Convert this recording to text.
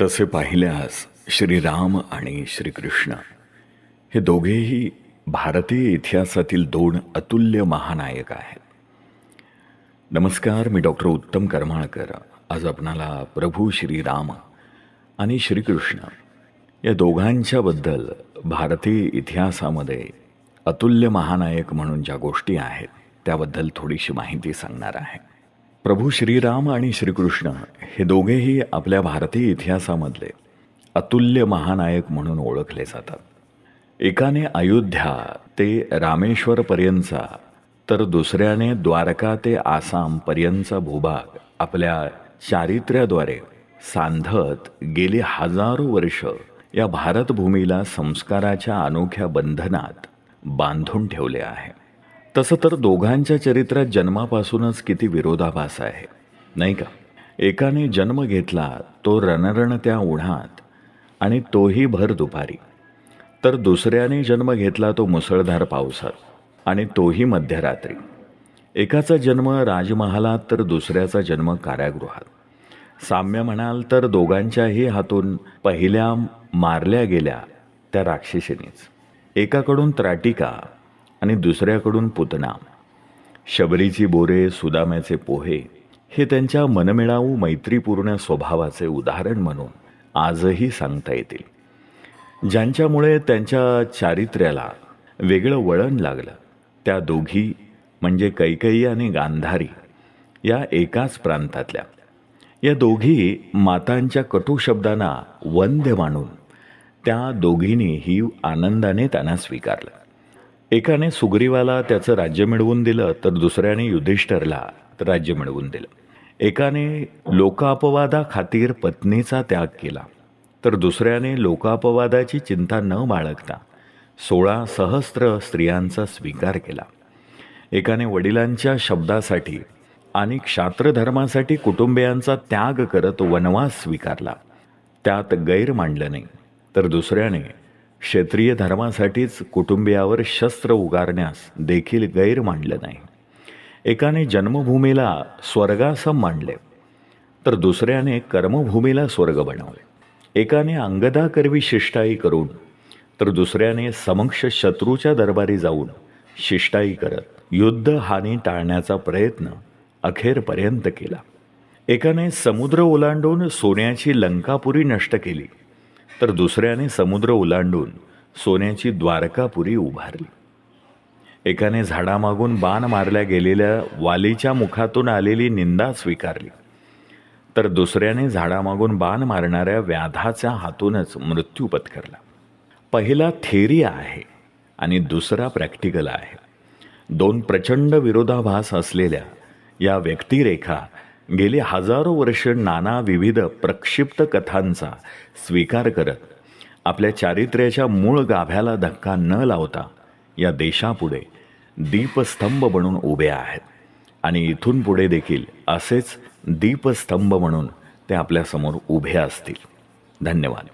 तसे पाहिल्यास श्रीराम आणि श्रीकृष्ण. हे दोघेही भारतीय इतिहासातील दोन अतुल्य महानायक आहेत. नमस्कार मी डॉक्टर उत्तम करमाळकर. आज आपणाला प्रभू श्रीराम आणि श्रीकृष्ण या दोघांच्याबद्दल भारतीय इतिहासामध्ये अतुल्य महानायक म्हणून ज्या गोष्टी आहेत त्याबद्दल थोडीशी माहिती सांगणार आहे. प्रभू श्रीराम आणि श्रीकृष्ण हे दोघेही आपल्या भारतीय इतिहासामधले अतुल्य महानायक म्हणून ओळखले जातात. एकाने अयोध्या ते रामेश्वरपर्यंतचा तर दुसऱ्याने द्वारका ते आसामपर्यंतचा भूभाग आपल्या चारित्र्याद्वारे सांधत गेली हजारो वर्ष या भारतभूमीला संस्काराच्या अनोख्या बंधनात बांधून ठेवले आहे. तसं तर दोघांच्या चरित्रात जन्मापासूनच किती विरोधाभास आहे नाही का? एकाने जन्म घेतला तो रणरण त्या उन्हात आणि तोही भर दुपारी. तर दुसऱ्याने जन्म घेतला तो मुसळधार पावसात आणि तोही मध्यरात्री. एकाचा जन्म राजमहालात तर दुसऱ्याचा जन्म कारागृहात. साम्य म्हणाल तर दोघांच्याही हातून पहिल्या मारल्या गेल्या त्या राक्षसीनेच एकाकडून त्राटिका आणि दुसऱ्याकडून पुतना शबरीची बोरे सुदाम्याचे पोहे हे त्यांच्या मनमिळावू मैत्रीपूर्ण स्वभावाचे उदाहरण म्हणून आजही सांगता येतील. ज्यांच्यामुळे त्यांच्या चारित्र्याला वेगळं वळण लागलं त्या दोघी म्हणजे कैकई आणि गांधारी या एकाच प्रांतातल्या. या दोघी मातांच्या कटू शब्दांना वंद्य मानून त्या दोघींनीही आनंदाने त्यांना स्वीकारलं. एकाने सुग्रीवाला त्याचं राज्य मिळवून दिलं तर दुसऱ्याने युधिष्ठरला राज्य मिळवून दिलं. एकाने लोकापवादाखातीर पत्नीचा त्याग केला तर दुसऱ्याने लोकापवादाची चिंता न बाळगता सोळा सहस्त्र स्त्रियांचा स्वीकार केला. एकाने वडिलांच्या शब्दासाठी आणि क्षात्रधर्मासाठी कुटुंबियांचा त्याग करत वनवास स्वीकारला. त्यात गैर मांडलं नाही तर दुसऱ्याने क्षेत्रीय धर्मासाठीच कुटुंबियावर शस्त्र उगारण्यास देखील गैर मांडलं नाही. एकाने जन्मभूमीला स्वर्गासम मांडले तर दुसऱ्याने कर्मभूमीला स्वर्ग बनवले. एकाने अंगदा करवी शिष्टाई करून तर दुसऱ्याने समक्ष शत्रूच्या दरबारी जाऊन शिष्टाई करत युद्ध हानी टाळण्याचा प्रयत्न अखेरपर्यंत केला. एकाने समुद्र ओलांडून सोन्याची लंकापुरी नष्ट केली. तर दुसऱ्याने समुद्र ओलांडून सोन्याची द्वारकापुरी उभारली. एकाने झाडामागून बाण मारल्या गेलेल्या वालीच्या मुखातून आलेली निंदा स्वीकारली. तर दुसऱ्याने झाडामागून बाण मारणाऱ्या व्याधाच्या हातूनच मृत्यू पत्करला. पहिला थेरी आहे आणि दुसरा प्रॅक्टिकल आहे. दोन प्रचंड विरोधाभास असलेल्या या व्यक्तिरेखा गेली हजारो वर्ष नाना विविध प्रक्षिप्त कथांचा स्वीकार करत आपल्या चारित्र्याच्या मूळ गाभ्याला धक्का न लावता या देशापुढे दीपस्तंभ बनून उभे आहेत. आणि इथून पुढे देखील असेच दीपस्तंभ म्हणून ते आपल्यासमोर उभे असतील. धन्यवाद.